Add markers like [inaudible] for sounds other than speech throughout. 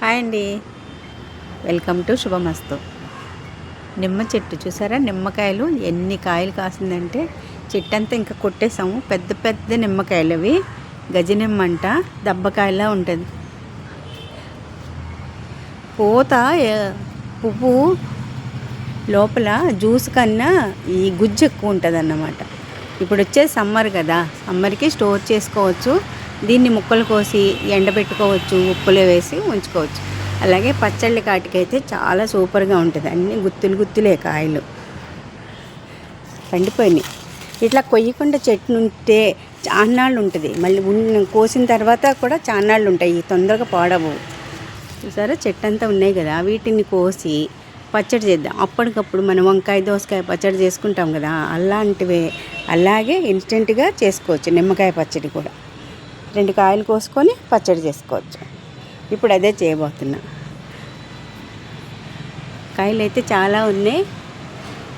Hi అండి. Welcome to శుభమస్తు. నిమ్మ చెట్టు చూసారా? నిమ్మకాయలు ఎన్ని కాయలు కాసిందంటే చెట్టు అంతా ఇంకా కొట్టేసాము. పెద్ద పెద్ద నిమ్మకాయలు అవి. గజ నిమ్మ అంట దబ్బకాయలా ఉంటుంది. పూత పువ్వు లోపల జ్యూస్ కన్నా ఈ గుజ్జు ఎక్కువ ఉంటుంది అన్నమాట ఇప్పుడు వచ్చే సమ్మర్ కదా సమ్మర్కి స్టోర్ చేసుకోవచ్చు. దీన్ని ముక్కలు కోసి ఎండబెట్టుకోవచ్చు ఉప్పులో వేసి ఉంచుకోవచ్చు. అలాగే పచ్చళ్ళ కాటికైతే చాలా సూపర్గా ఉంటుంది. అన్ని గుత్తులు గుత్తులే కాయలు. పండిపోయినాయి. ఇట్లా కొయ్యకుండా చెట్టు ఉంటే చాన్నాళ్ళు ఉంటుంది. మళ్ళీ కోసిన తర్వాత కూడా చాన్నాళ్ళు ఉంటాయి. తొందరగా పాడవు. చూసారా? చెట్టు అంతా ఉన్నాయి కదా. వీటిని కోసి పచ్చడి చేద్దాం. అప్పటికప్పుడు మనం వంకాయ దోసకాయ పచ్చడి చేసుకుంటాం కదా. అలాంటివే. అలాగే ఇన్స్టెంట్గా చేసుకోవచ్చు. నిమ్మకాయ పచ్చడి కూడా. రెండు కాయలు కోసుకొని పచ్చడి చేసుకోవచ్చు. ఇప్పుడు అదే చేయబోతున్నా. కాయలు అయితే చాలా ఉన్నాయి.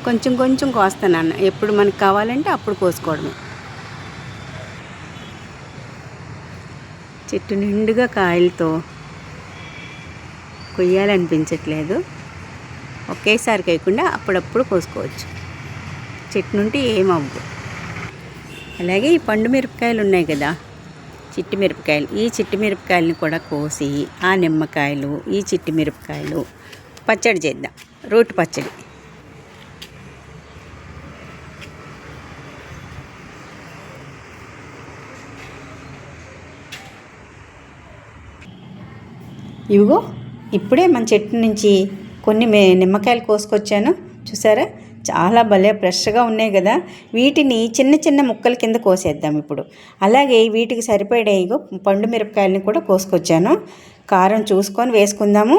కొంచెం కొంచెం కోస్తాను అన్న ఎప్పుడు మనకు కావాలంటే అప్పుడు కోసుకోవడమే. చెట్టు నిండుగా కాయలతో కొయ్యాలనిపించట్లేదు. ఒకేసారి కాయకుండా అప్పుడప్పుడు కోసుకోవచ్చు. చెట్టు నుండి ఏమవ్వు అలాగే ఈ పండు మిరపకాయలు ఉన్నాయి కదా. చిట్టి మిరపకాయలు ఈ చిట్టి మిరపకాయలని కూడా కోసి ఆ నిమ్మకాయలు ఈ చిట్టి మిరపకాయలు పచ్చడి చేద్దాం. రోటి పచ్చడి. ఇవిగో ఇప్పుడే మన చెట్టు నుంచి కొన్ని నిమ్మకాయలు కోసుకొచ్చాను. చూసారా? చాలా భలే ఫ్రెష్గా ఉన్నాయి కదా. వీటిని చిన్న చిన్న ముక్కల కింద కోసేద్దాం ఇప్పుడు. అలాగే వీటికి సరిపడే ఇగో పండు మిరపకాయలని కూడా కోసుకొచ్చాను. కారం చూసుకొని వేసుకుందాము.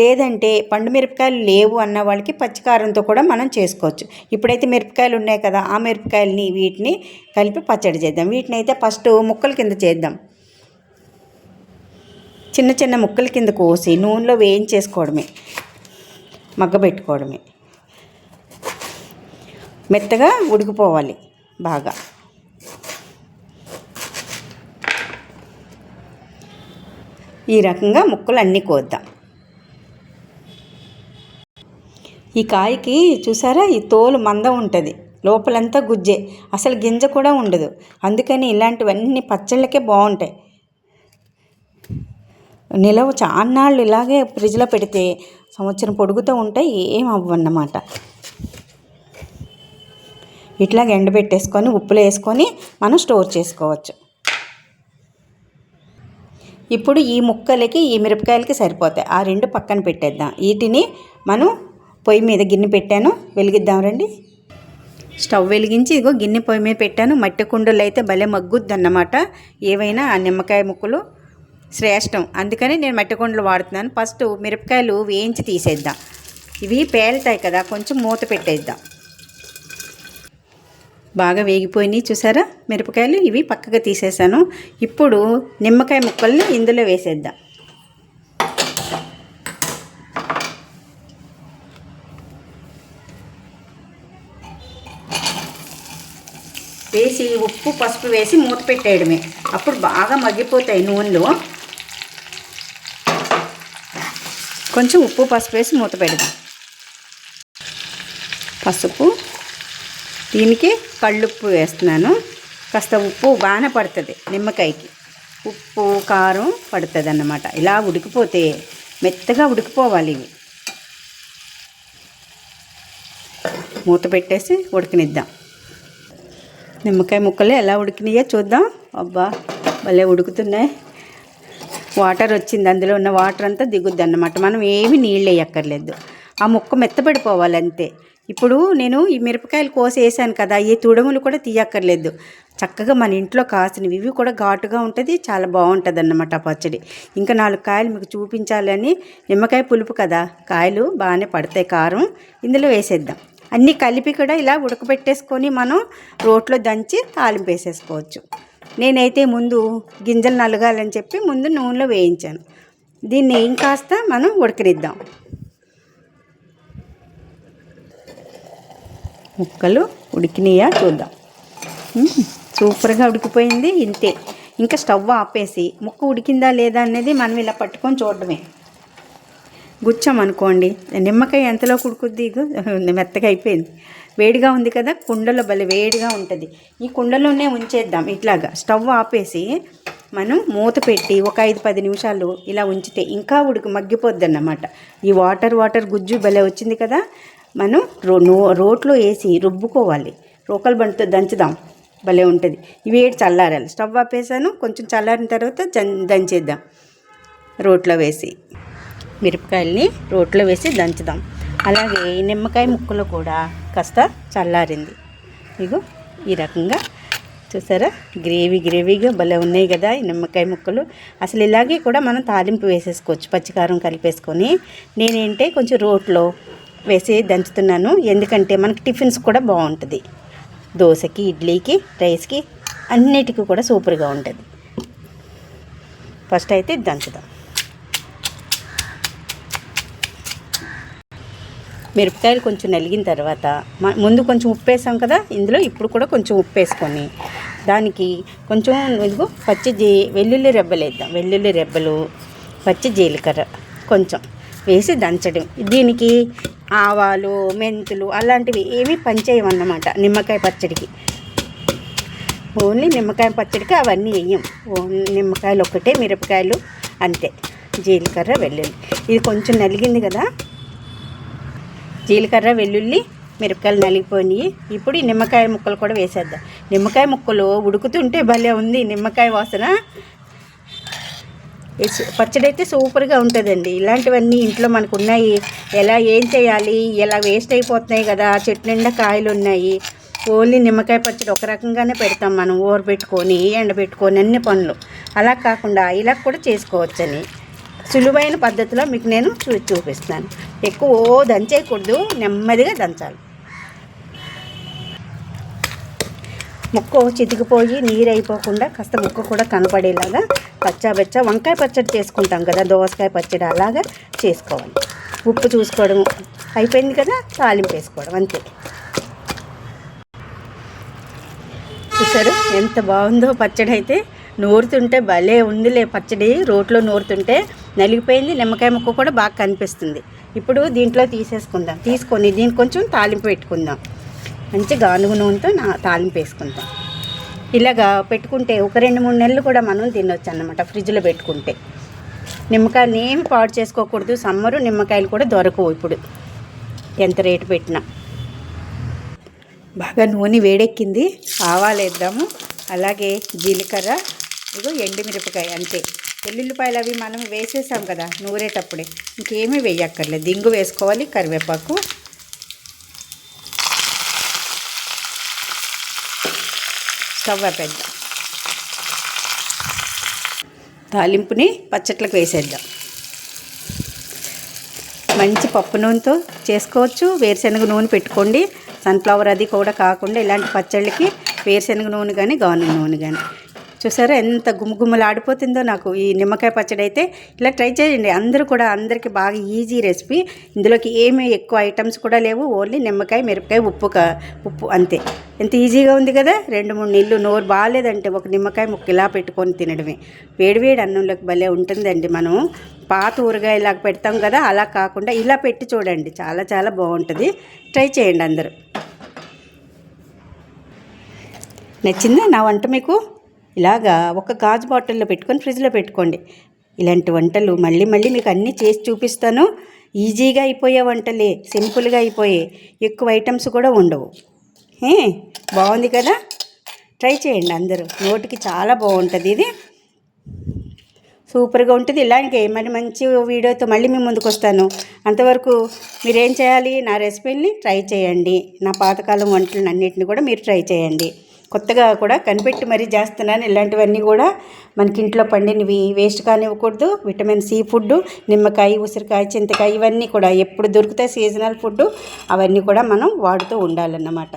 లేదంటే పండు మిరపకాయలు లేవు అన్న వాళ్ళకి పచ్చికారంతో కూడా మనం చేసుకోవచ్చు. ఇప్పుడైతే మిరపకాయలు ఉన్నాయి కదా ఆ మిరపకాయలని వీటిని కలిపి పచ్చడి చేద్దాం. వీటిని అయితే ఫస్ట్ ముక్కల కింద చేద్దాం. చిన్న చిన్న ముక్కల కింద కోసి నూనెలో వేయించేసుకోవడమే మగ్గబెట్టుకోవడమే. మెత్తగా ఉడికిపోవాలి బాగా. ఈ రకంగా ముక్కలు అన్నీ కోద్దాం. ఈ కాయకి చూసారా? ఈ తోలు మందం ఉంటుంది. లోపలంతా గుజ్జే. అసలు గింజ కూడా ఉండదు. అందుకని ఇలాంటివన్నీ పచ్చళ్ళకే బాగుంటాయి. నిలవ చాన్నాళ్ళు ఇలాగే ఫ్రిడ్జ్లో పెడితే సంవత్సరం పొడుగుతూ ఉంటాయి ఏం అవ్వన్నమాట. ఇట్లాగ ఎండబెట్టేసుకొని ఉప్పులో వేసుకొని మనం స్టోర్ చేసుకోవచ్చు. ఇప్పుడు ఈ ముక్కలకి ఈ మిరపకాయలకి సరిపోతాయి. ఆ రెండు పక్కన పెట్టేద్దాం. వీటిని మనం పొయ్యి మీద గిన్నె పెట్టాను. వెలిగిద్దాం రండి. స్టవ్ వెలిగించి ఇదిగో గిన్నె పొయ్యి మీద పెట్టాను. మట్టి కుండలు అయితే భలే మగ్గుద్ది అన్నమాట ఏవైనా ఆ నిమ్మకాయ ముక్కలు శ్రేష్టం. అందుకని నేను మట్టి కుండలు వాడుతున్నాను. ఫస్ట్ మిరపకాయలు వేయించి తీసేద్దాం. ఇవి పేలుతాయి కదా కొంచెం మూత పెట్టేద్దాం. బాగా వేగిపోయినాయి చూసారా? మిరపకాయలు ఇవి పక్కగా తీసేసాను. ఇప్పుడు నిమ్మకాయ ముక్కల్ని ఇందులో వేసేద్దాం. వేసి ఉప్పు పసుపు వేసి మూత పెట్టేయడమే. అప్పుడు బాగా మగ్గిపోతాయి నూనెలో. కొంచెం ఉప్పు పసుపు వేసి మూత పెడదాం. పసుపు దీనికి కళ్ళుప్పు వేస్తున్నాను. కాస్త ఉప్పు బాగానే పడుతుంది నిమ్మకాయకి. ఉప్పు కారం పడుతుంది అన్నమాట ఇలా ఉడికిపోతే మెత్తగా ఉడికిపోవాలి ఇవి. మూత పెట్టేసి ఉడకనిద్దాం. నిమ్మకాయ ముక్కలు ఎలా ఉడికినాయో చూద్దాం. అబ్బా భలే ఉడుకుతున్నాయి. వాటర్ వచ్చింది అందులో ఉన్న వాటర్ అంతా దిగుద్ది అన్నమాట మనం ఏమి నీళ్ళు వేయక్కర్లేదు. ఆ ముక్క మెత్తపడిపోవాలి అంతే. ఇప్పుడు నేను ఈ మిరపకాయలు కోసి వేసాను కదా ఈ తుడములు కూడా తీయక్కర్లేదు. చక్కగా మన ఇంట్లో కాసినవి ఇవి కూడా ఘాటుగా ఉంటుంది చాలా బాగుంటుంది అన్నమాట పచ్చడి. ఇంకా నాలుగు కాయలు మీకు చూపించాలని నిమ్మకాయ పులుపు కదా కాయలు బాగానే పడతాయి కారం ఇందులో వేసేద్దాం. అన్నీ కలిపి కూడా ఇలా ఉడకబెట్టేసుకొని మనం రోట్లో దంచి తాలింపు వేసేసుకోవచ్చు. నేనైతే ముందు గింజలు నలగాలని చెప్పి ముందు నూనెలో వేయించాను. దీన్ని ఇంకాస్త మనం ఉడకనిద్దాం. ముక్కలు ఉడికినాయా చూద్దాం. సూపర్గా ఉడికిపోయింది ఇంతే. ఇంకా స్టవ్ ఆపేసి ముక్క ఉడికిందా లేదా అనేది మనం ఇలా పట్టుకొని చూడడమే. గుచ్చామనుకోండి నిమ్మకాయ ఎంతలో కుడుకుద్ది [laughs] మెత్తగా అయిపోయింది. వేడిగా ఉంది కదా కుండలో భలే వేడిగా ఉంటుంది. ఈ కుండలోనే ఉంచేద్దాం ఇట్లాగా. స్టవ్ ఆపేసి మనం మూత పెట్టి ఒక ఐదు పది నిమిషాలు ఇలా ఉంచితే ఇంకా ఉడికి మగ్గిపోద్ది అన్నమాట ఈ వాటర్ వాటర్ గుజ్జు భలే వచ్చింది కదా? మనం రో నో- రోట్లో వేసి రుబ్బుకోవాలి. రోకల్ బండితో దంచుదాం. భలే ఉంటుంది. ఇవి వేడి చల్లారాలి. స్టవ్ ఆపేసాను. కొంచెం చల్లారిన తర్వాత దంచేద్దాం. రోట్లో వేసి. మిరపకాయల్ని రోట్లో వేసి దంచుదాం. అలాగే ఈ నిమ్మకాయ ముక్కలు కూడా కాస్త చల్లారింది. ఇగో ఈ రకంగా చూసారా? గ్రేవీ గ్రేవీగా భలే ఉన్నాయి కదా ఈ నిమ్మకాయ ముక్కలు. అసలు ఇలాగే కూడా మనం తాలింపు వేసేసుకోవచ్చు. పచ్చికారం కలిపేసుకొని. నేనేంటే కొంచెం రోట్లో వేసి దంచుతున్నాను. ఎందుకంటే మనకి టిఫిన్స్ కూడా బాగుంటుంది. దోశకి ఇడ్లీకి రైస్కి అన్నిటికీ కూడా సూపర్గా ఉంటుంది. ఫస్ట్ అయితే దంచుదాం. మిరపకాయలు కొంచెం నలిగిన తర్వాత మ- ముందు కొంచెం ఉప్పు వేసాం కదా ఇందులో ఇప్పుడు కూడా కొంచెం ఉప్పు వేసుకొని దానికి కొంచెం ఇదిగో పచ్చి జీ వెల్లుల్లి రెబ్బలు వేద్దాం. వెల్లుల్లి రెబ్బలు పచ్చి జీలకర్ర కొంచెం వేసి దంచడం. దీనికి ఆవాలు మెంతులు అలాంటివి ఏమీ పనిచేయమన్నమాట నిమ్మకాయ పచ్చడికి. ఓన్లీ నిమ్మకాయ పచ్చడికి అవన్నీ వేయం ఓన్లీ నిమ్మకాయలు ఒక్కటే మిరపకాయలు అంతే. జీలకర్ర వెల్లుల్లి. ఇది కొంచెం నలిగింది కదా? జీలకర్ర వెల్లుల్లి మిరపకాయలు నలిగిపోయినాయి. ఇప్పుడు ఈ నిమ్మకాయ ముక్కలు కూడా వేసేద్దాం. నిమ్మకాయ ముక్కలు ఉడుకుతుంటే భలే ఉంది. నిమ్మకాయ వాసన పచ్చడి అయితే సూపర్గా ఉంటుందండి. ఇలాంటివన్నీ ఇంట్లో మనకు ఉన్నాయి ఎలా ఏం చేయాలి? ఎలా వేస్ట్ అయిపోతున్నాయి కదా? చెట్టు నిండా కాయలు ఉన్నాయి. ఓన్లీ నిమ్మకాయ పచ్చడి ఒక రకంగానే పెడతాం మనం. ఊరబెట్టుకొని ఎండబెట్టుకొని అన్ని పనులు. అలా కాకుండా ఇలా కూడా చేసుకోవచ్చని. సులువైన పద్ధతిలో మీకు నేను చూ చూపిస్తాను ఎక్కువ దంచేయకూడదు. నెమ్మదిగా దంచాలి. ముక్క చితికిపోయి నీరు అయిపోకుండా కాస్త ముక్క కూడా కనపడేలాగా పచ్చాబెచ్చ వంకాయ పచ్చడి చేసుకుంటాం కదా దోసకాయ పచ్చడి అలాగా చేసుకోవాలి. ఉప్పు చూసుకోవడం అయిపోయింది కదా తాలింపు వేసుకోవడం అంతే. చూసారు ఎంత బాగుందో పచ్చడి అయితే. నూరుతుంటే భలే ఉందిలే పచ్చడి రోట్లో నూరుతుంటే నలిగిపోయింది నిమ్మకాయ ముక్క కూడా బాగా కనిపిస్తుంది. ఇప్పుడు దీంట్లో తీసేసుకుందాం తీసుకొని దీనికి కొంచెం తాలింపు పెట్టుకుందాం. మంచి గానుగు నూనెతో నా తాలింపు వేసుకుంటాం. ఇలాగా పెట్టుకుంటే ఒక రెండు మూడు నెలలు కూడా మనం తినొచ్చు అన్నమాట ఫ్రిడ్జ్లో పెట్టుకుంటే. నిమ్మకాయలు ఏమి పాడు చేసుకోకూడదు సమ్మరు నిమ్మకాయలు కూడా దొరకవు ఇప్పుడు. ఎంత రేటు పెట్టినా. బాగా నూనె వేడెక్కింది ఆవాలు వేద్దాము అలాగే జీలకర్ర ఇగో ఎండుమిరపకాయ అంతే. వెల్లుల్లిపాయలు అవి మనం వేసేసాం కదా నూరేటప్పుడే. ఇంకేమీ వేయక్కర్లేదు దింగు వేసుకోవాలి కరివేపాకు స్టవ్ పెద్ద తాలింపుని పచ్చట్లకు వేసేద్దాం. మంచి పప్పు నూనెతో చేసుకోవచ్చు. వేరుశనగ నూనె పెట్టుకోండి. సన్ఫ్లవర్ అది కూడా కాకుండా ఇలాంటి పచ్చళ్ళకి వేరుశనగ నూనె కానీ గానుగ నూనె కానీ చూసారా ఎంత గుమగుమలాడిపోతుందో నాకు ఈ నిమ్మకాయ పచ్చడి అయితే. ఇలా ట్రై చేయండి. అందరూ కూడా అందరికీ బాగా ఈజీ రెసిపీ. ఇందులోకి ఏమీ ఎక్కువ ఐటమ్స్ కూడా లేవు. ఓన్లీ నిమ్మకాయ మిరపకాయ ఉప్పు కా ఉప్పు అంతే. ఎంత ఈజీగా ఉంది కదా? రెండు మూడు నీళ్ళు నోరు బాగాలేదంటే ఒక నిమ్మకాయ ముక్క ఇలా పెట్టుకొని తినడమే. వేడివేడి అన్నంలోకి భలే ఉంటుందండి మనం. పాత ఊరగాయలాగా పెడతాం కదా అలా కాకుండా ఇలా పెట్టి చూడండి. చాలా చాలా బాగుంటుంది. ట్రై చేయండి అందరూ. నచ్చిందా నా వంట మీకు? ఇలాగా ఒక గాజు బాటిల్లో పెట్టుకొని ఫ్రిడ్జ్లో పెట్టుకోండి. ఇలాంటి వంటలు మళ్ళీ మళ్ళీ మీకు అన్నీ చేసి చూపిస్తాను. ఈజీగా అయిపోయే వంటలే సింపుల్గా అయిపోయే ఎక్కువ ఐటమ్స్ కూడా ఉండవు. బాగుంది కదా? ట్రై చేయండి అందరూ. నోటికి చాలా బాగుంటుంది ఇది. సూపర్గా ఉంటుంది. ఇలాంటి మరి మంచి వీడియోతో మళ్ళీ మీ ముందుకు వస్తాను. అంతవరకు మీరేం చేయాలి? నా రెసిపీని ట్రై చేయండి. నా పాతకాలం వంటలను అన్నింటిని కూడా మీరు ట్రై చేయండి. కొత్తగా కూడా కనిపెట్టి మరీ చేస్తున్నాను. ఇలాంటివన్నీ కూడా మనకి ఇంట్లో పండినవి వేస్ట్ కానివ్వకూడదు. విటమిన్ సి ఫుడ్ నిమ్మకాయ ఉసిరికాయ చింతకాయ ఇవన్నీ కూడా ఎప్పుడు దొరుకుతాయి సీజనల్ ఫుడ్ అవన్నీ కూడా మనం వాడుతూ ఉండాలన్నమాట.